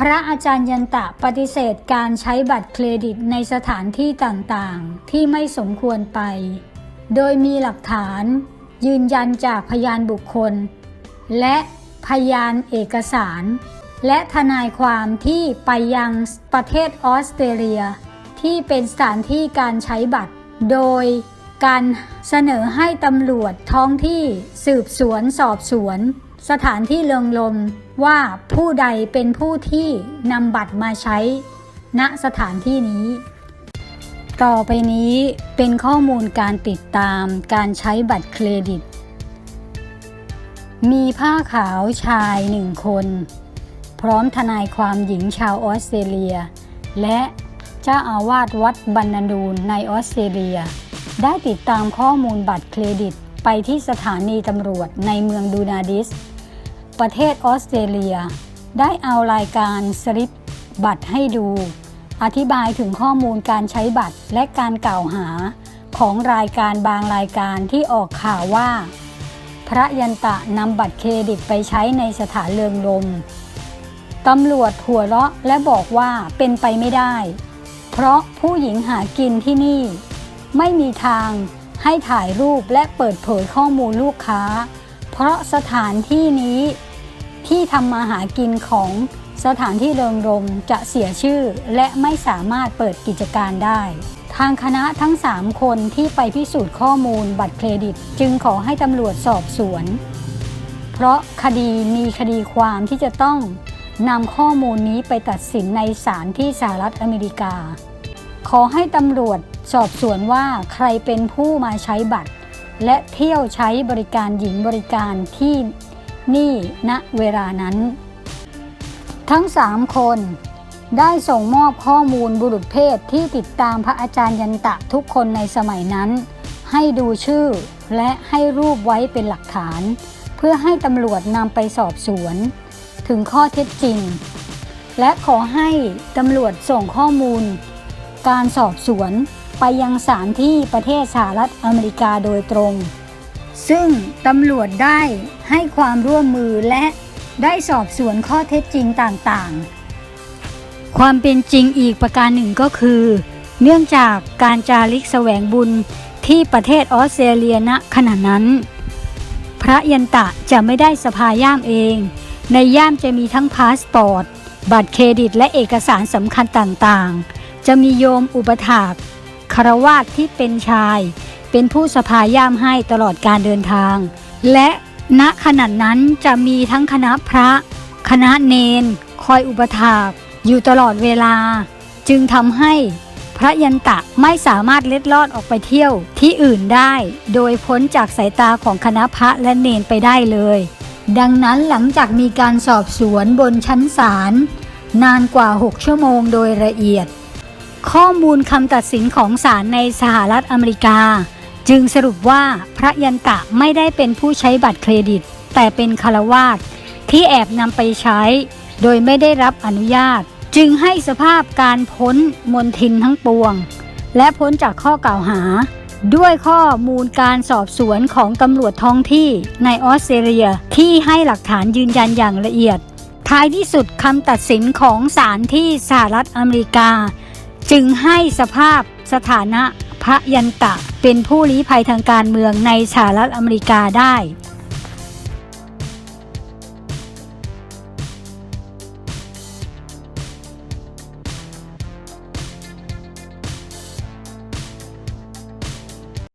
พระอาจารย์ยันตะปฏิเสธการใช้บัตรเครดิตในสถานที่ต่างๆ ที่ไม่สมควรไป โดยมีหลักฐาน ยืนยันจากพยานบุคคล และพยานเอกสาร และทนายความที่ไปยังประเทศออสเตรเลีย ที่เป็นสถานที่การใช้บัตร โดยการเสนอให้ตำรวจท้องที่สืบสวนสอบสวน สถานที่เริงลม ว่าผู้ใดเป็นผู้ที่นำบัตรมาใช้ ณสถานที่นี้ ต่อไปนี้เป็นข้อมูลการติดตามการใช้บัตรเครดิต มีผ้าขาวชายหนึ่งคน พร้อมทนายความหญิงชาวออสเตรเลีย และเจ้าอาวาสวัดบรรณดูนในออสเตรเลีย ได้ติดตามข้อมูลบัตรเครดิตไปที่สถานีตำรวจในเมืองดูนาดิส ประเทศออสเตรเลีย ได้เอารายการสลิปบัตรให้ดู อธิบายถึงข้อมูลการใช้บัตรและการกล่าวหาของรายการบางรายการที่ออกข่าวว่า พระยันตะนำบัตรเครดิตไปใช้ในสถานเริงรมตำรวจหัวเราะและบอกว่าเป็นไปไม่ได้ เพราะผู้หญิงหากินที่นี่ ไม่มีทางให้ถ่ายรูปและเปิดเผยข้อมูลลูกค้า เพราะสถานที่นี้ ที่ทำมาหากินของสถานที่เริงรมจะเสียชื่อและไม่สามารถเปิดกิจการได้ ทางคณะทั้ง 3 คนที่ไปพิสูจน์ข้อมูลบัตรเครดิต จึงขอให้ตำรวจสอบสวน เพราะคดีมีคดีความที่จะต้องนำข้อมูลนี้ไปตัดสินในศาลที่สหรัฐอเมริกา ขอให้ตำรวจสอบสวนว่าใครเป็นผู้มาใช้บัตร และเที่ยวใช้บริการหญิงบริการที่ นี่ณเวลานั้น ทั้งสามคนได้ส่งมอบข้อมูลบุรุษเพศที่ติดตามพระอาจารย์ยันตะทุกคนในสมัยนั้น ให้ดูชื่อและให้รูปไว้เป็นหลักฐาน เพื่อให้ตำรวจนำไปสอบสวน ถึงข้อเท็จจริง และขอให้ตำรวจส่งข้อมูล การสอบสวนไปยังศาลที่ประเทศสหรัฐอเมริกาโดยตรง ซึ่งตำรวจได้ให้ความร่วมมือและได้สอบสวนข้อเท็จจริงต่างๆ ความเป็นจริงอีกประการหนึ่งก็คือ เนื่องจากการจาริกแสวงบุญที่ประเทศออสเตรเลียณขณะนั้น พระยันตะจะไม่ได้สภาย่ามเอง ในย่ามจะมีทั้งพาสปอร์ต บัตรเครดิตและเอกสารสำคัญต่างๆ จะมีโยมอุปถากคารวาสที่เป็นชาย เป็นผู้สภาย่ามให้ตลอดการเดินทาง และณขณะนั้นจะมีทั้งคณะพระ คณะเนน คอยอุปถากอยู่ตลอดเวลา จึงทำให้พระยันตะไม่สามารถเล็ดลอดออกไปเที่ยวที่อื่นได้ โดยพ้นจากสายตาของคณะพระและเนนไปได้เลย ดังนั้นหลังจากมีการสอบสวนบนชั้นศาลนานกว่า 6 ชั่วโมงโดยละเอียด ข้อมูลคำตัดสินของศาลในสหรัฐอเมริกา จึงสรุปว่าพระยันตะไม่ได้เป็นผู้ใช้บัตรเครดิต แต่เป็นคารวาสที่แอบนำไปใช้ โดยไม่ได้รับอนุญาต จึงให้สภาพการพ้นมนทินทั้งปวง และพ้นจากข้อกล่าวหา ด้วยข้อมูลการสอบสวนของตำรวจท้องที่ในออสเตรเลียที่ให้หลักฐานยืนยันอย่างละเอียด ท้ายที่สุดคำตัดสินของศาลที่สหรัฐอเมริกา จึงให้สภาพสถานะ พระยันตะ เป็นผู้ลี้ภัยทางการเมืองในสหรัฐอเมริกาได้